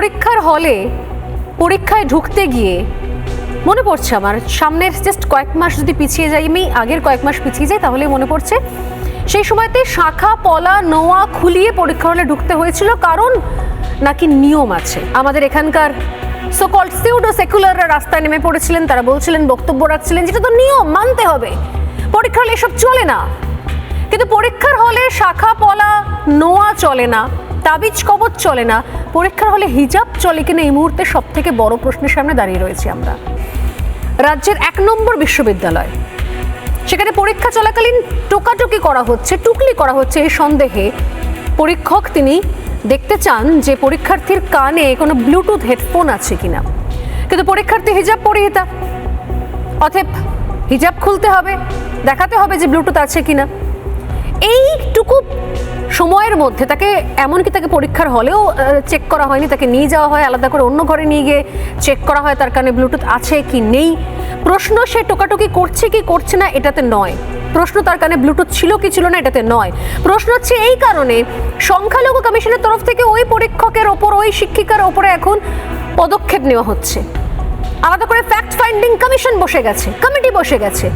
পরীক্ষার হলে পরীক্ষায় ঢুকতে গিয়ে মনে পড়ছে আমার। সামনের জাস্ট কয়েক মাস যদি পিছিয়ে যাই, আমি আগের কয়েক মাস পিছিয়ে যাই, তাহলে মনে পড়ছে। সেই সময়তে শাখা, পলা, নোয়া খুলিয়ে পরীক্ষা হলে ঢুকতে হয়েছিল, কারণ নাকি নিয়ম আছে। আমাদের এখানকার সকল সিউডো সেকুলাররা রাস্তায় নেমে পড়েছিলেন, তারা বলছিলেন, বক্তব্য রাখছিলেন, যেটা তো নিয়ম, মানতে হবে। পরীক্ষা হলে এসব চলে না। কিন্তু পরীক্ষার হলে শাখা, পলা, নোয়া চলে না। তাবিজ কবচ চলে না। পরীক্ষার হলে হিজাব চলে কিনা এই মুহূর্তে সব থেকে বড় প্রশ্নের সামনে দাঁড়িয়ে রয়েছি আমরা। রাজ্যের এক নম্বর বিশ্ববিদ্যালয়, সেখানে পরীক্ষা চলাকালীন টোকাটুকি করা হচ্ছে, টুকলি করা হচ্ছে এই সন্দেহে। পরীক্ষক তিনি দেখতে চান যে পরীক্ষার্থীর কানে কোনো ব্লুটুথ হেডফোন আছে কিনা। কিন্তু পরীক্ষার্থী হিজাব পরিহিতা। অথব হিজাব খুলতে হবে, দেখাতে হবে যে ব্লুটুথ আছে কিনা। এইটুকু সময়ের মধ্যে তাকে, এমনকি তাকে পরীক্ষার হলেও চেক করা হয়নি, তাকে নিয়ে যাওয়া হয়, আলাদা করে অন্য ঘরে নিয়ে গিয়ে চেক করা হয়, তার কানে ব্লুটুথ আছে কি নেই। প্রশ্ন সে টোকাটুকি করছে কি করছে না, এটাতে নয়। প্রশ্ন তার কানে ব্লুটুথ ছিল কি ছিল না, এটাতে নয়। প্রশ্ন হচ্ছে এই কারণে, সংখ্যালঘু কমিশনের তরফ থেকে ওই পরীক্ষকের ওপর, ওই শিক্ষিকার ওপরে এখন পদক্ষেপ নেওয়া হচ্ছে। আলাদা করে ফ্যাক্ট ফাইন্ডিং কমিশন বসে গেছে, কমিটি বসে গেছে।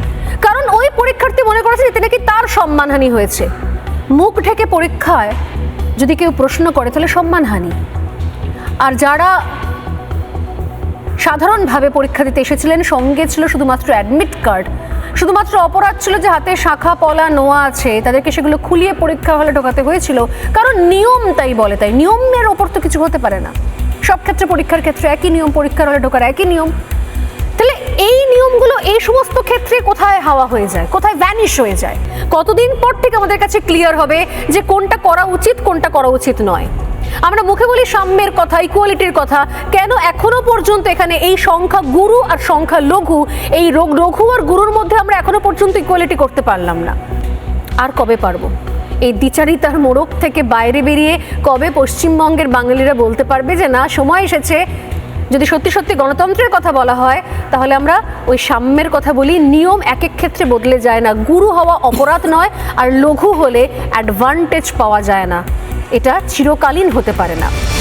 কারণ ওই পরীক্ষার্থী মনে করেছে এতে নাকি তার সম্মানহানি হয়েছে। মুখ ঢেকে পরীক্ষায় যদি কেউ প্রশ্ন করে, তাহলে সম্মানহানি। আর যারা সাধারণভাবে পরীক্ষা দিতে এসেছিলেন, সঙ্গে ছিল শুধুমাত্র অ্যাডমিট কার্ড শুধুমাত্র অপরাধ ছিল যে হাতে শাখা, পলা, নোয়া আছে, তাদেরকে সেগুলো খুলিয়ে পরীক্ষা হলে ঢোকাতে হয়েছিল। কারণ নিয়ম তাই বলে, তাই নিয়মের ওপর তো কিছু হতে পারে না। সব ক্ষেত্রে পরীক্ষার ক্ষেত্রে একই নিয়ম, পরীক্ষার হলে ঢোকার একই নিয়ম। এই সমস্ত ক্ষেত্রে কোথায় হাওয়া হয়ে যায়? কোথায় ভ্যানিশ হয়ে যায়? কতদিন পর থেকে আমাদের কাছে ক্লিয়ার হবে যে কোনটা করা উচিত, কোনটা করা উচিত নয়? আমরা মুখে বলি সাম্যের কথা ইকুয়ালিটির কথা। কেন এখনও পর্যন্ত এখানে এই সংখ্যা গুরু আর সংখ্যা লঘু, এই রোগ, রঘু আর গুরুর মধ্যে আমরা এখনও পর্যন্ত ইকুয়ালিটি করতে পারলাম না। আর কবে পারব? এই দ্বিচারিতার মোড়ক থেকে বাইরে বেরিয়ে কবে পশ্চিমবঙ্গের বাঙালিরা বলতে পারবে যে না, সময় এসেছে যদি সত্যি সত্যি গণতন্ত্রের কথা বলা হয়, তাহলে আমরা ওই সাম্যের কথা বলি। নিয়ম এক এক ক্ষেত্রে বদলে যায় না। গুরু হওয়া অপরাধ নয়, আর লঘু হলে অ্যাডভান্টেজ পাওয়া যায় না। এটা চিরকালীন হতে পারে না।